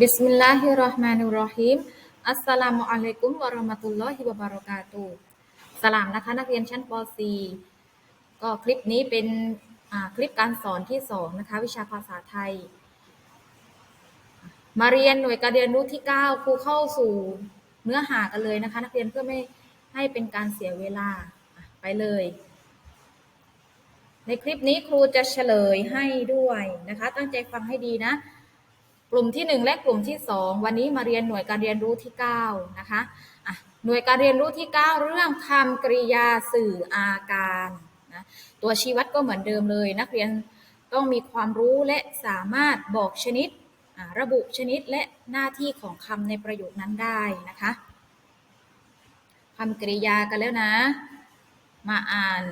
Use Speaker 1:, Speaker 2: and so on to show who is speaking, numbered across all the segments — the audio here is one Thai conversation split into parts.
Speaker 1: บิสมิลลาฮิรเราะห์มานิรเราะฮีม อัสสลามุอะลัยกุมวะเราะห์มะตุลลอฮิวะบะเราะกาตุฮ์สลามนะคะนักเรียนชั้นป .4 ก็คลิปนี้เป็นคลิปการสอนที่2นะคะวิชาภาษาไทย มาเรียนหน่วยการเรียนรู้ที่ 9 ครูเข้าสู่เนื้อหากันเลยนะคะ นักเรียนเพื่อไม่ให้เป็นการเสียเวลาไปเลย ในคลิปนี้ครูจะเฉลยให้ด้วยนะคะ ตั้งใจฟังให้ดีนะ ลุ่มที่ 1 และกลุ่มที่ 2 วันนี้มาเรียนหน่วยการเรียนรู้ที่ 9 นะคะะหน่วยการเรียนรู้ที่ 9 เรื่องคำกริยาสื่ออาการนะตัวชี้วัดก็เหมือนเดิมเลย นักเรียนต้องมีความรู้และสามารถบอกชนิด ระบุชนิดและหน้าที่ของคำในประโยคนั้นได้นะคะคำกริยากันแล้วนะ มาอ่าน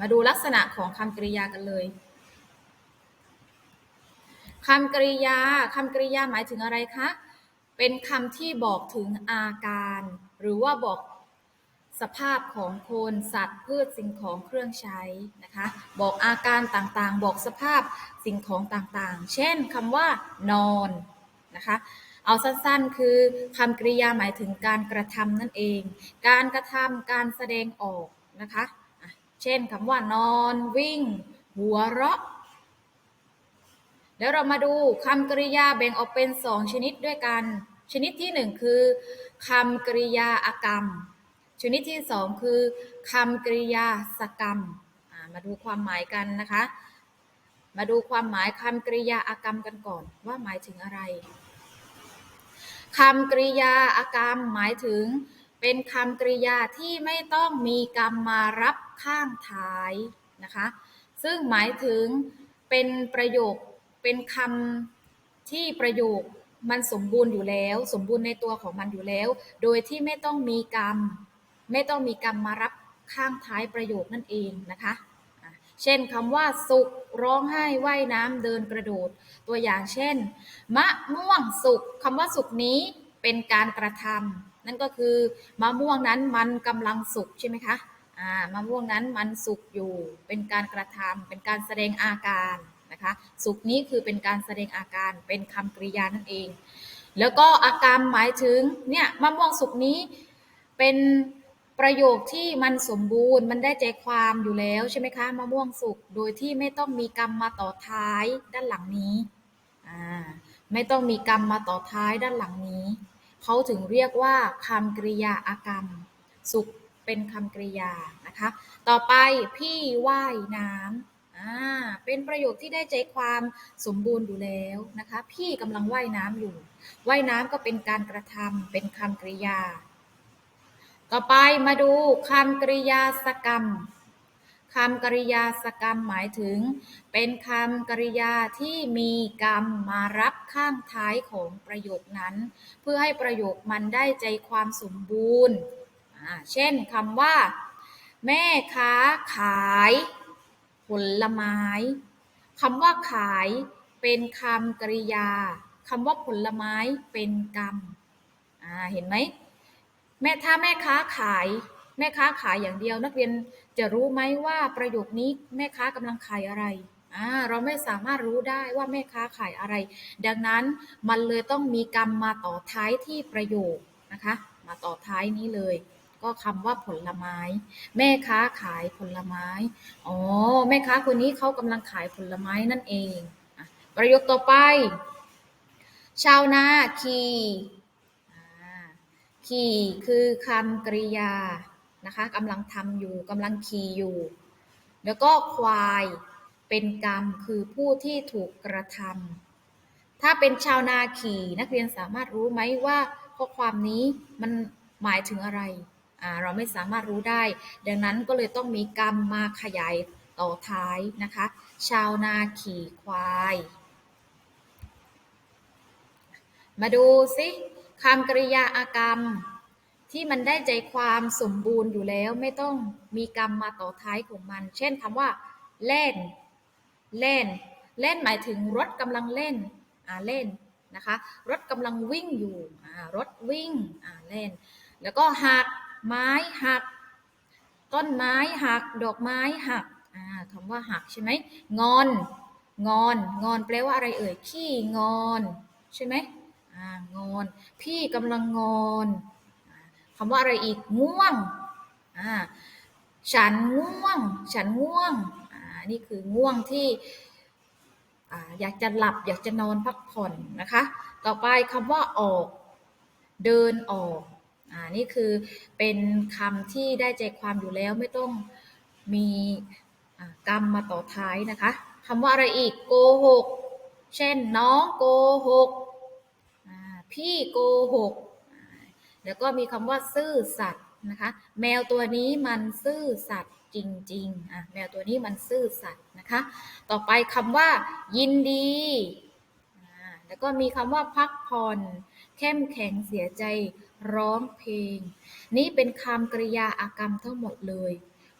Speaker 1: มาดูลักษณะของคำกริยากันเลย คำกริยาคำกริยาหมายถึงอะไรคะ เป็นคำที่บอกถึงอาการ หรือว่าบอกสภาพของคนสัตว์พืชสิ่งของเครื่องใช้นะคะ บอกอาการต่างๆ บอกสภาพสิ่งของต่างๆ เช่นคำว่านอนนะคะ เอาสั้นๆ คือคำกริยาหมายถึงการกระทำนั่นเอง การกระทำการแสดงออกนะคะ เช่นคำว่านอนวิ่ง หัวเราะ เดี๋ยวเรามาดูคำกริยาแบ่งออกเป็น 2 ชนิดด้วยกัน ชนิดที่ 1 คือคำกริยาอากรรม ชนิดที่ 2 คือคำกริยาสกรรม มาดูความหมายกันนะคะ มาดูความหมายคำกริยาอากรรมกันก่อนว่าหมายถึงอะไรคำกริยาอากรรมหมายถึงเป็นคำกริยาที่ไม่ต้องมีกรรมมารับข้างท้ายนะคะ ซึ่งหมายถึงเป็นประโยค เป็นคำที่ประโยคมันสมบูรณ์อยู่แล้ว สมบูรณ์ในตัวของมันอยู่แล้ว โดยที่ไม่ต้องมีกรรม ไม่ต้องมีกรรมมารับข้างท้ายประโยคนั่นเองนะคะเช่นคำว่าสุกร้องไห้ว่ายน้ำเดินกระโดด ตัวอย่างเช่น มะม่วงสุกคำว่าสุกนี้เป็นการกระทำนั่นก็คือมะม่วงนั้นมันกำลังสุกใช่ไหมคะอ่ามะม่วงนั้นมันสุกอยู่ เป็นการกระทำเป็นการแสดงอาการ นะคะ สุกนี้คือเป็นการแสดงอาการเป็นคำกริยานั่นเอง แล้วก็อาการหมายถึงเนี่ยมะม่วงสุกนี้เป็นประโยคที่มันสมบูรณ์มันได้ใจความอยู่แล้วใช่ไหมคะมะม่วงสุกโดยที่ไม่ต้องมีกรรมมาต่อท้ายด้านหลังนี้อ่าไม่ต้องมีกรรมมาต่อท้ายด้านหลังนี้เขาถึงเรียกว่าคำกริยาอากรรม สุขเป็นคำกริยานะคะ ต่อไปพี่ว่ายน้ำ อ่าเป็นประโยคที่ได้ใจความสมบูรณ์อยู่แล้วนะคะ พี่กำลังว่ายน้ำอยู่ ว่ายน้ำก็เป็นการกระทำเป็นคำกริยา ต่อไปมาดูคำกริยาสกรรมคำกริยาสกรรมหมายถึง เป็นคำกริยาที่มีกรรมมารับข้างท้ายของประโยคนั้น เพื่อให้ประโยคมันได้ใจความสมบูรณ์ เช่นคำว่า แม่ค้าขาย ลไม้ คำว่าขายเป็นคำกริยา คำว่าผลไม้เป็นกรรมอ่าเห็นไหมแม่ถ้าแม่ค้าขาย แม่ค้าขายอย่างเดียว นักเรียนจะรู้ไหมว่าประโยคนี้แม่ค้ากำลังขายอะไรอ่าเราไม่สามารถรู้ได้ว่าแม่ค้าขายอะไร ดังนั้นมันเลยต้องมีกรรมมาต่อท้ายที่ประโยคนะคะ มาต่อท้ายนี้เลย ก็คำว่าผลไม้ แม่ค้าขายผลไม้ อ๋อ แม่ค้าคนนี้เขากำลังขายผลไม้นั่นเองอะประโยคต่อไป ชาวนาขี่ขี่คือคำกริยานะคะกำลังทำอยู่กำลังขี่อยู่ แล้วก็ควายเป็นกรรมคือผู้ที่ถูกกระทำถ้าเป็นชาวนาขี่นักเรียนสามารถรู้ไหมว่าข้อความนี้มันหมายถึงอะไร เราไม่สามารถรู้ได้ ดังนั้นก็เลยต้องมีกรรมมาขยายต่อท้ายนะคะ ชาวนาขี่ควาย มาดูสิคำกริยาอากรรม ที่มันได้ใจความสมบูรณ์อยู่แล้วไม่ต้องมีกรรมมาต่อท้ายของมัน เช่นคำว่า เล่น เล่น เล่นหมายถึงรถกำลังเล่นอ่าเล่นนะคะ รถกำลังวิ่งอยู่อ่ารถวิ่งอ่าเล่น แล้วก็หัก ไม้หัก ต้นไม้หัก ดอกไม้หักคำว่าหักใช่ไหมงอน งอน งอนแปลว่าอะไรเอ่ย ขี้งอน ใช่ไหมงอน พี่กำลังงอนอ่าคำว่าอะไรอีก ง่วง ฉันง่วง ฉันง่วง นี่คือง่วงที่ออยากจะหลับ อยากจะนอนพักผ่อนนะคะ ต่อไปคำว่าออก เดินออก อ่านี่คือเป็นคำที่ได้ใจความอยู่แล้วไม่ต้องมีกรรมมาต่อท้ายนะคะคำว่าอะไรอีกโกหกเช่นน้องโกหกพี่โกหกแล้วก็มีคำว่าซื่อสัตย์นะคะ แมวตัวนี้มันซื่อสัตย์จริงๆอะแมวตัวนี้มันซื่อสัตย์นะคะ ต่อไปคำว่า ยินดี แล้วก็มีคำว่าพักผ่อน เข้มแข็งเสียใจ ร้องเพลง นี่เป็นคำกริยาอากรรมทั้งหมดเลย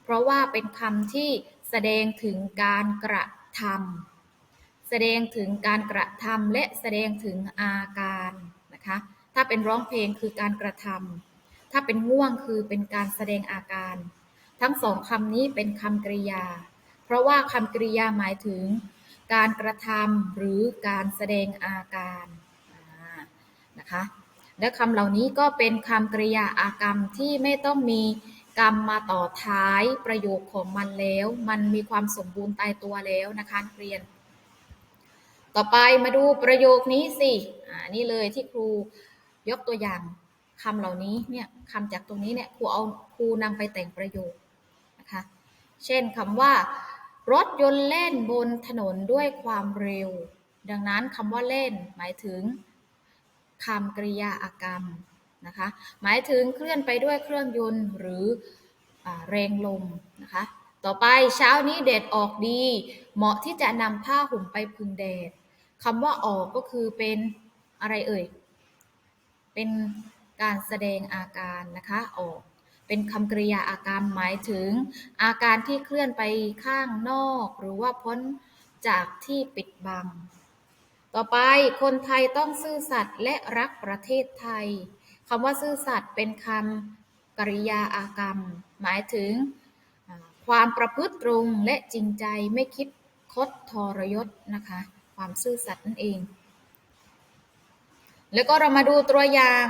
Speaker 1: เพราะว่าเป็นคำที่แสดงถึงการกระทำแสดงถึงการกระทำและแสดงถึงอาการนะคะ ถ้าเป็นร้องเพลงคือการกระทำถ้าเป็นง่วงคือเป็นการแสดงอาการ ทั้งสองคำนี้เป็นคำกริยา เพราะว่าคำกริยาหมายถึงการกระทำหรือการแสดงอาการนะคะ และคำเหล่านี้ก็เป็นคำกริยาอากรรมที่ไม่ต้องมีกรรมมาต่อท้ายประโยคของมันแล้ว มันมีความสมบูรณ์ตายตัวแล้วนะคะนักเรียน ต่อไปมาดูประโยคนี้สิอ่านี่เลยที่ครูยกตัวอย่างคำเหล่านี้เนี่ยคำจากตรงนี้เนี่ยครูเอาครูนำไปแต่งประโยคนะคะเช่นคำว่า รถยนต์เล่นบนถนนด้วยความเร็ว ดังนั้นคำว่าเล่นหมายถึง คำกริยาอากรรมนะคะ หมายถึงเคลื่อนไปด้วยเครื่องยนต์หรืออแรงลมนะคะ ต่อไปเช้านี้แดดออกดี เหมาะที่จะนำผ้าห่มไปพึ่งแดดคำว่าออกก็คือเป็นอะไรเอ่ย เป็นการแสดงอาการนะคะออก เป็นคำกริยาอาการหมายถึง อาการที่เคลื่อนไปข้างนอก หรือว่าพ้นจากที่ปิดบัง ต่อไปคนไทยต้องซื่อสัตย์และรักประเทศไทยคำว่าซื่อสัตย์เป็นคำกริยาอากรรม หมายถึงความประพฤติตรงและจริงใจไม่คิดคดทรยศนะคะ ความซื่อสัตย์นั่นเอง แล้วก็เรามาดูตัวอย่าง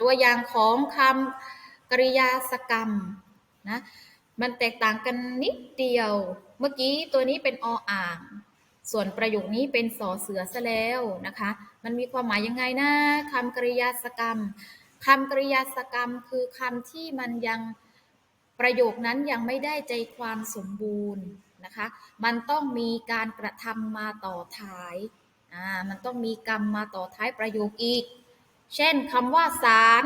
Speaker 1: ตัวอย่างของคำกริยาสกรรมนะมันแตกต่างกันนิดเดียว เมื่อกี้ตัวนี้เป็นออ่าง ส่วนประโยคนี้เป็นสอเสือซะแล้วนะคะ มันมีความหมายยังไงนะคำกริยาสกรรมคำกริยาสกรรมคือคำที่มันยังประโยคนั้นยังไม่ได้ใจความสมบูรณ์นะคะ มันต้องมีการกระทำมาต่อท้ายอ่ามันต้องมีกรรมมาต่อท้ายประโยคอีก เช่นคำว่าสาร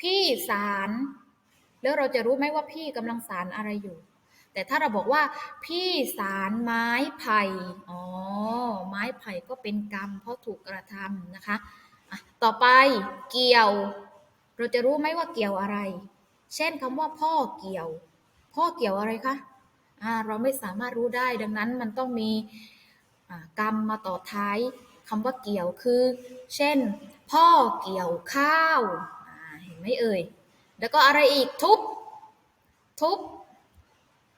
Speaker 1: พี่สาร แล้วเราจะรู้ไหมว่าพี่กำลังสารอะไรอยู่ แต่ถ้าเราบอกว่า พี่สารไม้ไผ่อ๋อไม้ไผ่ก็เป็นกรรม เพราะถูกกระทำนะคะะต่อไปเกี่ยว เราจะรู้ไหมว่าเกี่ยวอะไร เช่นคำว่าพ่อเกี่ยว พ่อเกี่ยวอะไรคะเราไม่สามารถรู้ได้ดังนั้นมันต้องมีกรรมมาต่อท้ายคำว่าเกี่ยวคือ เช่น พ่อเกี่ยวข้าวเห็นไหมเอ่ย แล้วก็อะไรอีกทุบ ทุบ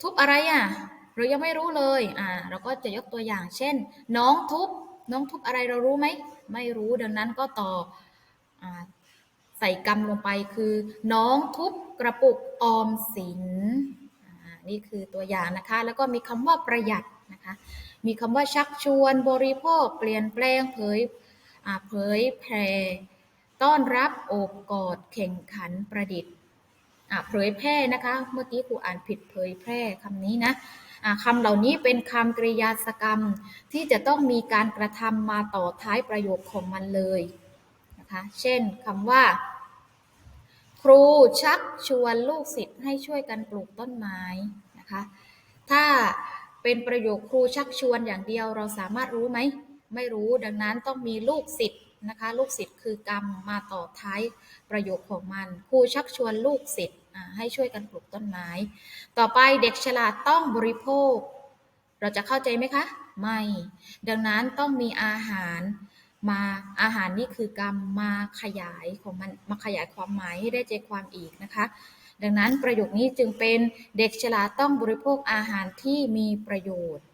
Speaker 1: ทุบอะไรอะเรายังไม่รู้เลย อ่า เราก็จะยกตัวอย่าง เช่น น้องทุบ น้องทุบอะไรเรารู้ไหม ไม่รู้ ดังนั้นก็ต่ออใส่กรรมลงไปคือ น้องทุบกระปุกออมสินอ่านี่คือตัวอย่างนะคะ แล้วก็มีคำว่าประหยัดนะคะ มีคำว่าชักชวน บริโภค เปลี่ยนแปลง เผยเผยแผ่ต้อนรับ โอบกอด แข่งขัน ประดิษฐ์ เผยแพร่นะคะ เมื่อกี้ครูอ่านผิดเผยแพร่คำนี้นะอ่าคำเหล่านี้เป็นคำกริยาสกรรมที่จะต้องมีการกระทำมาต่อท้ายประโยคของมันเลยนะคะเช่นคำว่า ครูชักชวนลูกศิษย์ให้ช่วยกันปลูกต้นไม้นะคะถ้าเป็นประโยคครูชักชวนอย่างเดียวเราสามารถรู้ไหม ไม่รู้ดังนั้นต้องมีลูกศิษย์ นะคะ ลูกศิษย์คือกรรมมาต่อท้ายประโยคของมันครูชักชวนลูกศิษย์ให้ช่วยกันปลูกต้นไม้ ต่อไปเด็กฉลาดต้องบริโภค เราจะเข้าใจไหมคะ ไม่ ดังนั้นต้องมีอาหารมาอาหารนี่คือกรรมมาขยายของมันมาขยายความหมายให้ได้ใจความอีกนะคะ ดังนั้นประโยคนี้จึงเป็นเด็กฉลาดต้องบริโภคอาหารที่มีประโยชน์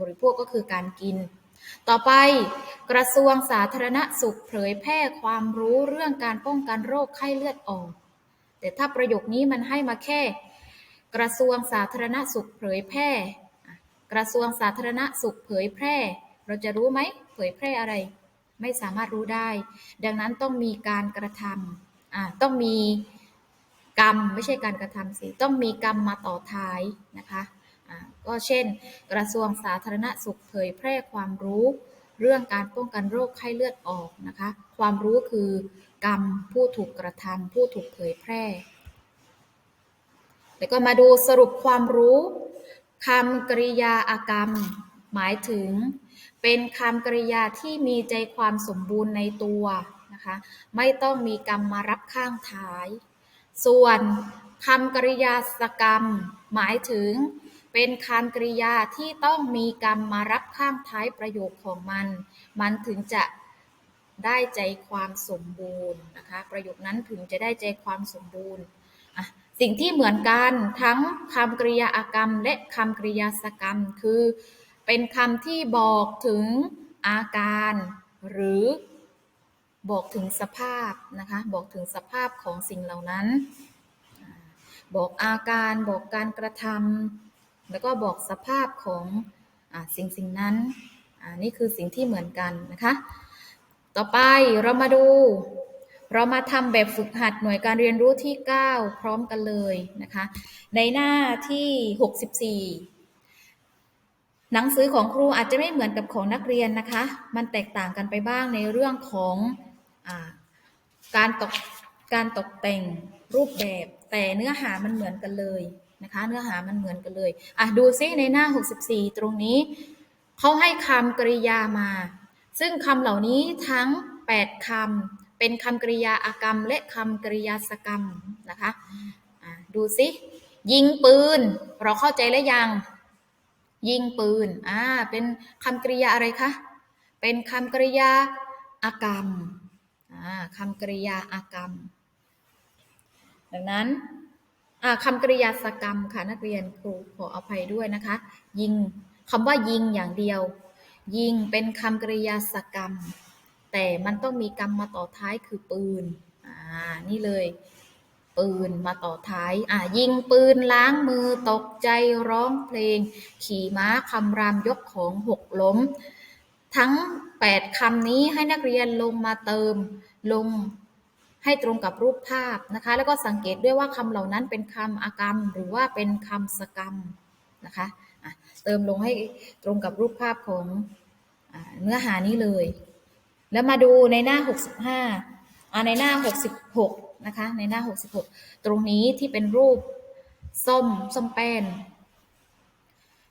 Speaker 1: บริโภคก็คือการกิน ต่อไปกระทรวงสาธารณสุขเผยแพร่ความรู้เรื่องการป้องกันโรคไข้เลือดออก แต่ถ้าประโยคนี้มันให้มาแค่ กระทรวงสาธารณสุขเผยแพร่ กระทรวงสาธารณสุขเผยแพร่ เราจะรู้ไหมเผยแพร่อะไร ไม่สามารถรู้ได้ ดังนั้นต้องมีการกระทำต้องมีกรรมไม่ใช่การกระทำสิ ต้องมีกรรมมาต่อท้ายนะคะ ก็เช่น กระทรวงสาธารณสุขเผยแพร่ความรู้ เรื่องการป้องกันโรคไข้เลือดออกนะคะ ความรู้คือกรรมผู้ถูกกระทำผู้ถูกเผยแพร่ แล้วก็มาดูสรุปความรู้คำกริยาอากรรม หมายถึง เป็นคำกริยาที่มีใจความสมบูรณ์ในตัวนะคะไม่ต้องมีกรรมมารับข้างท้าย ส่วนคำกริยาสกรรม หมายถึง เป็นคำกริยาที่ต้องมีกรรมมารับข้างท้ายประโยคของมัน มันถึงจะได้ใจความสมบูรณ์นะคะ ประโยคนั้นถึงจะได้ใจความสมบูรณ์ สิ่งที่เหมือนกันทั้งคำกริยาอากรรม และคำกริยาสกรรม คือเป็นคำที่บอกถึงอาการ หรือบอกถึงสภาพนะคะ บอกถึงสภาพของสิ่งเหล่านั้น บอกอาการบอกการกระทำ แล้วก็บอกสภาพของอสิ่งสิ่งนั้นนี่คือสิ่งที่เหมือนกันนะคะ ต่อไปเรามาดู เรามาทำแบบฝึกหัดหน่วยการเรียนรู้ที่ 9 พร้อมกันเลยนะคะ ในหน้าที่ 64หนังสือของครูอาจจะไม่เหมือนกับของนักเรียนนะคะ มันแตกต่างกันไปบ้างในเรื่องของอการตกการตกแต่งรูปแบบ แต่เนื้อหามันเหมือนกันเลย นะคะ เนื้อหามันเหมือนกันเลยอะดูซิในหน้า 64 ตรงนี้เขาให้คำกริยามา ซึ่งคำเหล่านี้ทั้ง 8คำเป็นคำกริยาอากรรม และคำกริยาสกรรมนะคะะดูซิยิงปืน เราเข้าใจแล้วยัง ยิงปืนอ่าเป็นคำกริยาอะไรคะเป็นคำกริยาอากรรมอ่าคำกริยาอากรรม ดังนั้น คำกริยาสกรรมค่ะนักเรียนครูขออภัยด้วยนะคะ ยิงคำว่ายิงอย่างเดียว ยิงเป็นคำกริยาสกรรม แต่มันต้องมีกรรมมาต่อท้ายคือปืนอ่านี่เลย ปืนมาต่อท้ายอ่ายิงปืนล้างมือตกใจร้องเพลง ขี่ม้าคำรามยกของหกล้ม ทั้ง 8คำนี้ให้นักเรียนลงมาเติมลง ให้ตรงกับรูปภาพนะคะ แล้วก็สังเกตด้วยว่าคำเหล่านั้นเป็นคำอากรรม หรือว่าเป็นคำสกรรมนะคะะเติมลงให้ตรงกับรูปภาพของอเนื้อหานี้เลย แล้วมาดูในหน้า 65ในหน้า 66 นะคะ ในหน้า 66 ตรงนี้ที่เป็นรูปส้มส้มแป้น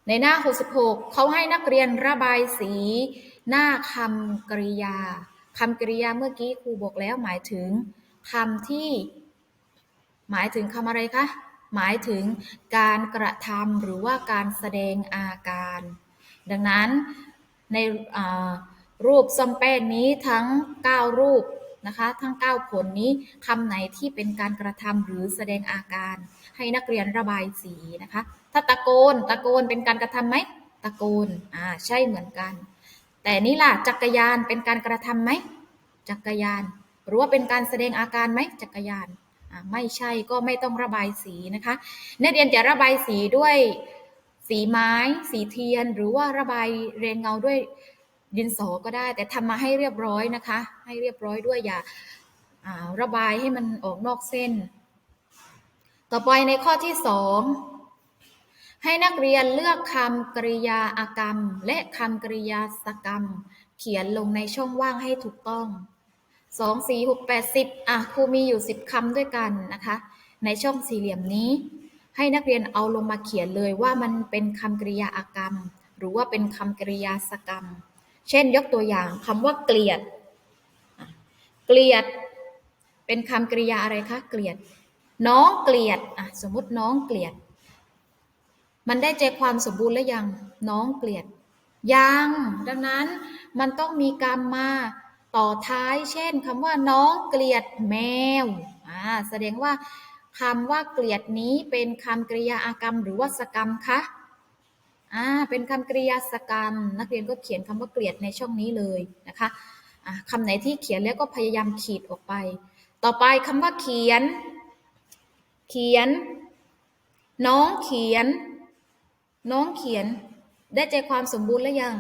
Speaker 1: ในหน้า 66 เขาให้นักเรียนระบายสีหน้าคำกริยา คำกริยาเมื่อกี้ครูบอกแล้วหมายถึงคำที่ หมายถึงคำอะไรคะ หมายถึงการกระทำหรือว่าการแสดงอาการ ดังนั้นในรูปซัมแป้นนี้ทั้ง 9 รูปนะคะทั้ง 9 ผลนี้คำไหนที่เป็นการกระทำหรือแสดงอาการ ให้นักเรียนระบายสีนะคะ ถ้าตะโกนตะโกนเป็นการกระทำไหมตะโกนอ่าใช่เหมือนกัน แต่นี่ล่ะจักรยานเป็นการกระทำไหมจักรยาน หรือว่าเป็นการแสดงอาการไหมจักรยานไม่ใช่ก็ไม่ต้องระบายสีนะคะนักเรียนจะระบายสีด้วยสีไม้ สีเทียน หรือว่าระบายเรียงเงาด้วยดินสอก็ได้ แต่ทำมาให้เรียบร้อยนะคะ ให้เรียบร้อยด้วยอย่าระบายให้มันออกนอกเส้น ต่อไปในข้อที่สอง ให้นักเรียนเลือกคำกริยาอากรรม และคำกริยาสกรรม เขียนลงในช่องว่างให้ถูกต้องสองสี่หกแปดสิบอะครูมีอยู่สิบคำด้วยกันนะคะ ในช่องสี่เหลี่ยมนี้ ให้นักเรียนเอาลงมาเขียนเลยว่ามันเป็นคำกริยาอากรรม หรือว่าเป็นคำกริยาสกรรม เช่นยกตัวอย่างคำว่าเกลียด เกลียด เป็นคำกริยาอะไรคะ เกลียด น้องเกลียดอะสมมติน้องเกลียด มันได้ใจความสมบูรณ์แล้วยังน้องเกลียด ยัง ดังนั้นมันต้องมีกรรมมาต่อท้าย เช่นคำว่าน้องเกลียดแมวอ่าแสดงว่าคำว่าเกลียดนี้เป็นคำกริยาอากรรมหรือว่าสกรรมคะอ่าเป็นคำกริยาสกรรม นักเรียนก็เขียนคำว่าเกลียดในช่องนี้เลยนะคะอ่าคำไหนที่เขียนแล้วก็พยายามขีดออกไป ต่อไปคำว่าเขียน เขียน น้องเขียน น้องเขียนได้ใจความสมบูรณ์แล้วยัง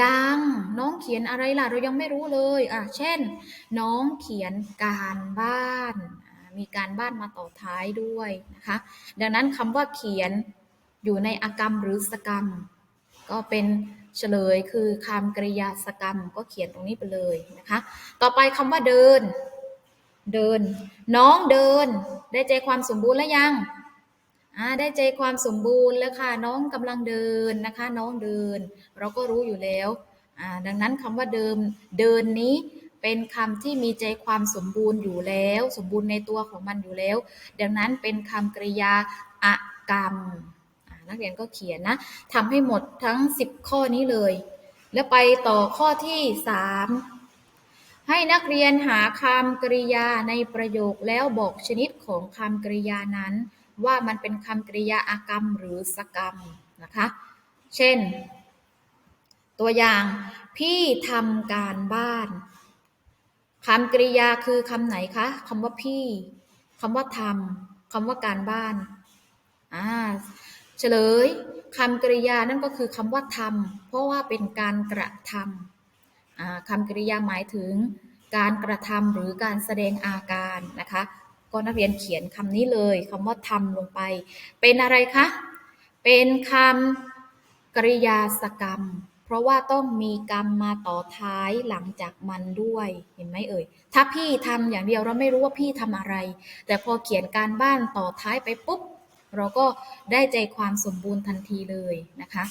Speaker 1: ยังน้องเขียนอะไรล่ะ เรายังไม่รู้เลยอะเช่น น้องเขียนการบ้าน มีการบ้านมาต่อท้ายด้วยนะคะ ดังนั้นคำว่าเขียนอยู่ในอากรรมหรือสกรรม ก็เป็นเฉลยคือคำกริยาสกรรมก็เขียนตรงนี้ไปเลยนะคะ ต่อไปคำว่าเดิน เดิน น้องเดิน ได้ใจความสมบูรณ์แล้วยัง อ่าได้ใจความสมบูรณ์แล้วค่ะน้องกำลังเดินนะคะ น้องเดิน เราก็รู้อยู่แล้วอ่าดังนั้นคำว่าเดิมเดินนี้เป็นคำที่มีใจความสมบูรณ์อยู่แล้ว สมบูรณ์ในตัวของมันอยู่แล้ว ดังนั้นเป็นคำกริยาอากรรมนักเรียนก็เขียนนะทำให้หมดทั้ง 10 ข้อนี้เลย แล้วไปต่อข้อที่ 3 ให้นักเรียนหาคำกริยาในประโยคแล้วบอกชนิดของคำกริยานั้น ว่ามันเป็นคำกริยาอากรรมหรือสกรรมนะคะ เช่น ตัวอย่างพี่ทำการบ้านคำกริยาคือคำไหนคะคำว่าพี่คำว่าทำคำว่าการบ้านอ่าเฉลยคำกริยานั่นก็คือคำว่าทำเพราะว่าเป็นการกระทำอ่าคำกริยาหมายถึงการกระทำหรือการแสดงอาการนะคะ ก็นักเรียนเขียนคำนี้เลยคำว่าทำลงไป เป็นอะไรคะ เป็นคำกริยาสกรรม เพราะว่าต้องมีกรรมมาต่อท้ายหลังจากมันด้วยเห็นไหมเอ่ย ถ้าพี่ทำอย่างเดียวเราไม่รู้ว่าพี่ทำอะไร แต่พอเขียนการบ้านต่อท้ายไปปุ๊บ เราก็ได้ใจความสมบูรณ์ทันทีเลยนะคะ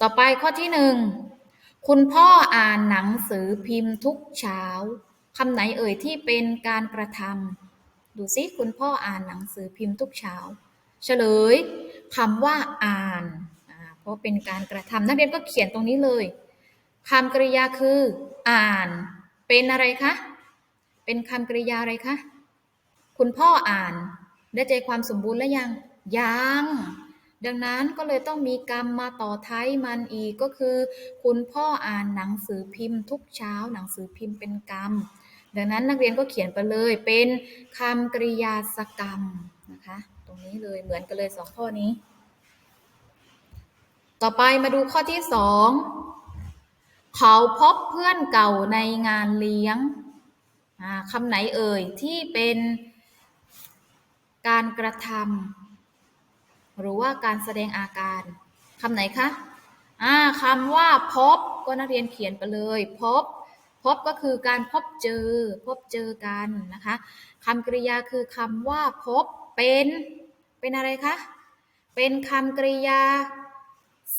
Speaker 1: ต่อไปข้อที่หนึ่งคุณพ่ออ่านหนังสือพิมพ์ทุกเช้าคำไหนเอ่ยที่เป็นการกระทำ ดูซิคุณพ่ออ่านหนังสือพิมพ์ทุกเช้า เฉลยคำว่าอ่าน เพราะเป็นการกระทำนักเรียนก็เขียนตรงนี้เลยคำกริยาคือ อ่าน เป็นอะไรคะ เป็นคำกริยาอะไรคะ คุณพ่ออ่าน ได้ใจความสมบูรณ์แล้วยัง ยัง ดังนั้นก็เลยต้องมีกรรมมาต่อท้ายมันอีกก็คือ คุณพ่ออ่านหนังสือพิมพ์ทุกเช้า หนังสือพิมพ์เป็นกรรม ดังนั้นนักเรียนก็เขียนไปเลยเป็นคำกริยาสกรรมนะคะ ตรงนี้เลยเหมือนกันเลยสองข้อนี้ ต่อไปมาดูข้อที่สองเขาพบเพื่อนเก่าในงานเลี้ยงคำไหนเอ่ยที่เป็นการกระทำหรือว่าการแสดงอาการคำไหนคะอ่าคำว่าพบก็นักเรียนเขียนไปเลย พบ บก็คือการพบเจอ พบเจอกันนะคะคำกริยาคือคำว่าพบเป็นเป็นอะไรคะ เป็นคำกริยา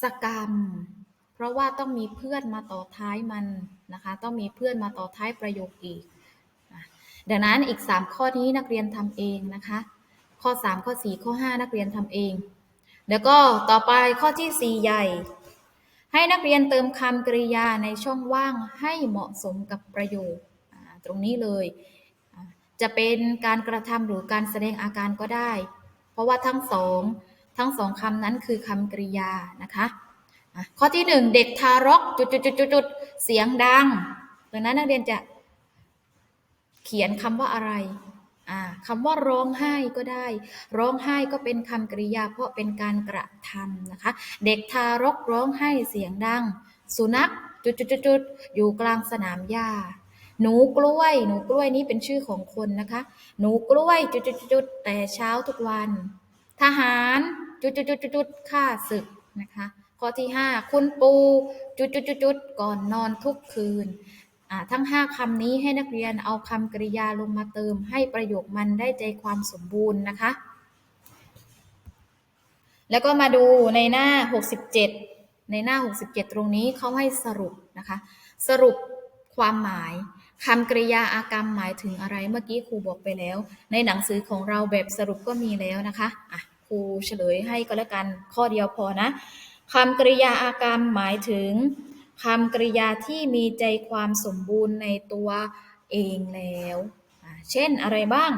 Speaker 1: สกรรม เพราะว่าต้องมีเพื่อนมาต่อท้ายมันนะคะ ต้องมีเพื่อนมาต่อท้ายประโยคอีกดังนั้นอีก 3 ข้อนี้นักเรียนทำเองนะคะ ข้อ 3 ข้อ 4 ข้อ 5 นักเรียนทำเอง แล้วก็ต่อไปข้อที่ 4 ใหญ่ ให้นักเรียนเติมคำกริยาในช่องว่างให้เหมาะสมกับประโยคตรงนี้เลย จะเป็นการกระทำหรือการแสดงอาการก็ได้ เพราะว่าทั้งสองทั้งสองคำนั้นคือคำกริยานะคะอะข้อที่หนึ่งเด็กทารกจุดจุดจุดจุดจุดเสียงดังดังนั้นนักเรียนจะเขียนคำว่าอะไร อ่าคำว่าร้องไห้ก็ได้ ร้องไห้ก็เป็นคำกริยา เพราะเป็นการกระทำนะคะ เด็กทารกร้องไห้เสียงดัง สุนัขจุดจุดจุดจุดอยู่กลางสนามหญ้า หนูกล้วย หนูกล้วยนี้เป็นชื่อของคนนะคะ หนูกล้วยจุดจุดจุดจุดแต่เช้าทุกวัน ทหารจุดจุดจุดจุดจุดฆ่าศึกนะคะข้อที่ห้าคุณปูจุดจุดจุดจุดก่อนนอนทุกคืน ทั้งห้าคำนี้ให้นักเรียนเอาคำกริยาลงมาเติม ให้ประโยคมันได้ใจความสมบูรณ์นะคะ แล้วก็มาดูในหน้า 67 ในหน้า 67 ตรงนี้เขาให้สรุปนะคะ สรุปความหมายคำกริยาอากรรมหมายถึงอะไรเมื่อกี้ครูบอกไปแล้ว ในหนังสือของเราแบบสรุปก็มีแล้วนะคะอะครูเฉลยให้ก็แล้วกันข้อเดียวพอนะคำกริยาอากรรมหมายถึง คำกริยาที่มีใจความสมบูรณ์ในตัวเองแล้ว เช่นอะไรบ้าง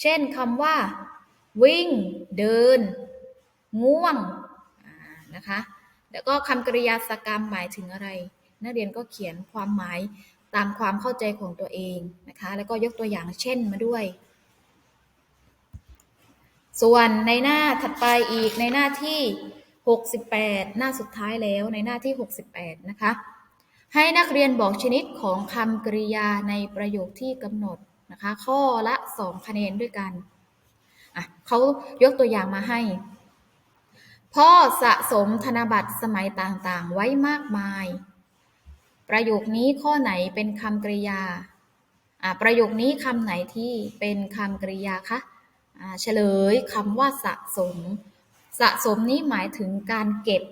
Speaker 1: เช่นคำว่า วิ่ง เดิน ง่วงนะคะ แล้วก็คำกริยาสกรรมหมายถึงอะไร นักเรียนก็เขียนความหมายตามความเข้าใจของตัวเองนะคะ แล้วก็ยกตัวอย่างเช่นมาด้วย ส่วนในหน้าถัดไปอีกในหน้าที่ 68 หน้าสุดท้ายแล้วในหน้าที่ 68 นะคะ ให้นักเรียนบอกชนิดของคำกริยาในประโยคที่กำหนดนะคะ ข้อละ 2 คะแนนด้วยกันอะเขายกตัวอย่างมาให้ พ่อสะสมธนบัตรสมัยต่างๆ ไว้มากมาย ประโยคนี้ข้อไหนเป็นคำกริยาอะประโยคนี้คำไหนที่เป็นคำกริยาคะอ่าเฉลยคำว่าสะสม สะสมนี้หมายถึงการเก็บ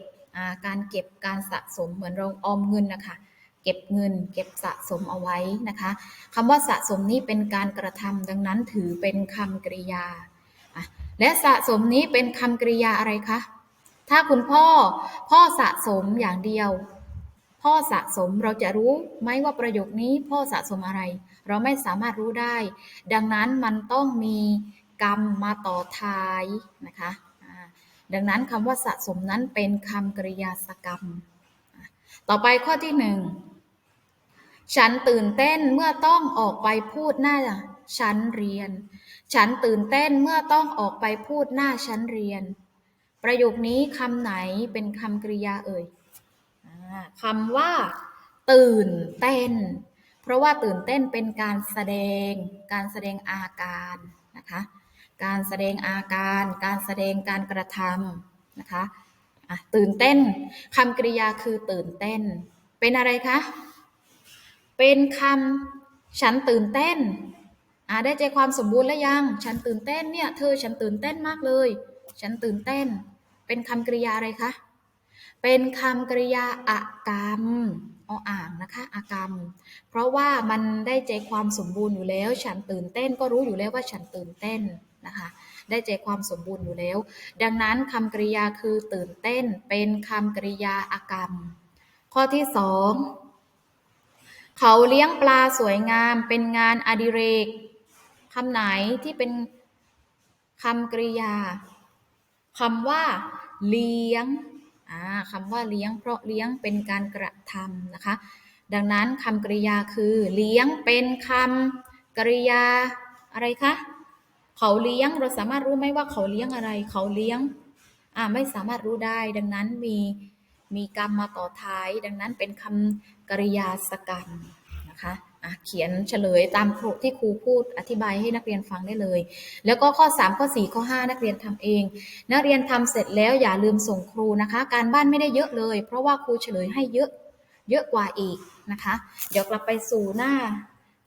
Speaker 1: การเก็บการสะสมเหมือนเราออมเงินนะคะ เก็บเงิน เก็บสะสมเอาไว้นะคะคำว่าสะสมนี้เป็นการกระทำดังนั้นถือเป็นคำกริยา และสะสมนี้เป็นคำกริยาอะไรคะ ถ้าคุณพ่อพ่อสะสมอย่างเดียว พ่อสะสมเราจะรู้ไหมว่าประโยคนี้พ่อสะสมอะไร เราไม่สามารถรู้ได้ ดังนั้นมันต้องมีกรรมมาต่อท้ายนะคะ ดังนั้นคำว่าสะสมนั้นเป็นคำกริยาสกรรม ต่อไปข้อที่หนึ่งฉันตื่นเต้นเมื่อต้องออกไปพูดหน้าชั้นเรียน ฉันตื่นเต้นเมื่อต้องออกไปพูดหน้าชั้นเรียน ประโยคนี้คำไหนเป็นคำกริยาเอ่ยอคำว่า ตื่นเต้น เพราะว่าตื่นเต้นเป็นการแสดง การแสดงอาการนะคะ การแสดงอาการ การแสดงการกระทำนะคะะตื่นเต้นคำกริยาคือตื่นเต้น เป็นอะไรคะ เป็นคำฉันตื่นเต้นได้ใจความสมบูรณ์แล้วยัง ฉันตื่นเต้นเนี่ยเธอฉันตื่นเต้นมากเลย ฉันตื่นเต้น เป็นคำกริยาอะไรคะ เป็นคำกริยาอากรรมออ่างนะคะอากรรม เพราะว่ามันได้ใจความสมบูรณ์อยู่แล้ว ฉันตื่นเต้นก็รู้อยู่แล้วว่าฉันตื่นเต้น นะคะ ได้ใจความสมบูรณ์อยู่แล้ว ดังนั้นคำกริยาคือตื่นเต้นเป็นคำกริยาอากรรม ข้อที่สองเขาเลี้ยงปลาสวยงาม เป็นงานอดิเรกคำไหนที่เป็นคำกริยาคำว่า เลี้ยงคำว่าเลี้ยงเพราะเลี้ยงเป็นการกระทำนะคะ ดังนั้นคำกริยาคือ เลี้ยงเป็นคำกริยาอะไรคะ เขาเลี้ยงเราสามารถรู้ไหมว่าเขาเลี้ยงอะไร เขาเลี้ยงอ่าไม่สามารถรู้ได้ ดังนั้นมีมีกรรมมาต่อท้าย ดังนั้นเป็นคำกริยาสกรรมนะคะอะเขียนเฉลยตามครูที่ครูพูดอธิบายให้นักเรียนฟังได้เลย แล้วก็ข้อ 3 ข้อ 4 ข้อ 5 นักเรียนทำเอง นักเรียนทำเสร็จแล้วอย่าลืมส่งครูนะคะ การบ้านไม่ได้เยอะเลย เพราะว่าครูเฉลยให้เยอะเยอะกว่าอีกนะคะ เดี๋ยวกลับไปสู่หน้า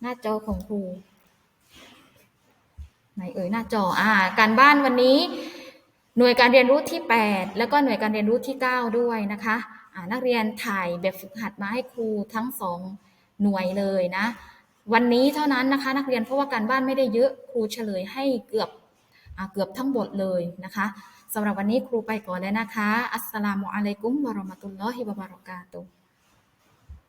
Speaker 1: หน้าจอของครู ไหนเอ่ยหน้าจออ่าการบ้านวันนี้ หน่วยการเรียนรู้ที่ 8 แล้วก็หน่วยการเรียนรู้ที่ 9 ด้วยนะคะอ่านักเรียนถ่ายแบบฝึกหัดมาให้ครูทั้งสองหน่วยเลยนะ วันนี้เท่านั้นนะคะ นักเรียนเพราะว่าการบ้านไม่ได้เยอะครูเฉลยให้เกือบอ่าเกือบทั้งหมดเลยนะคะสำหรับวันนี้ครูไปก่อนแล้วนะคะ อัสสลามุอะลัยกุมวะราะมะตุลลอฮิวะบะเราะกาตุฮ์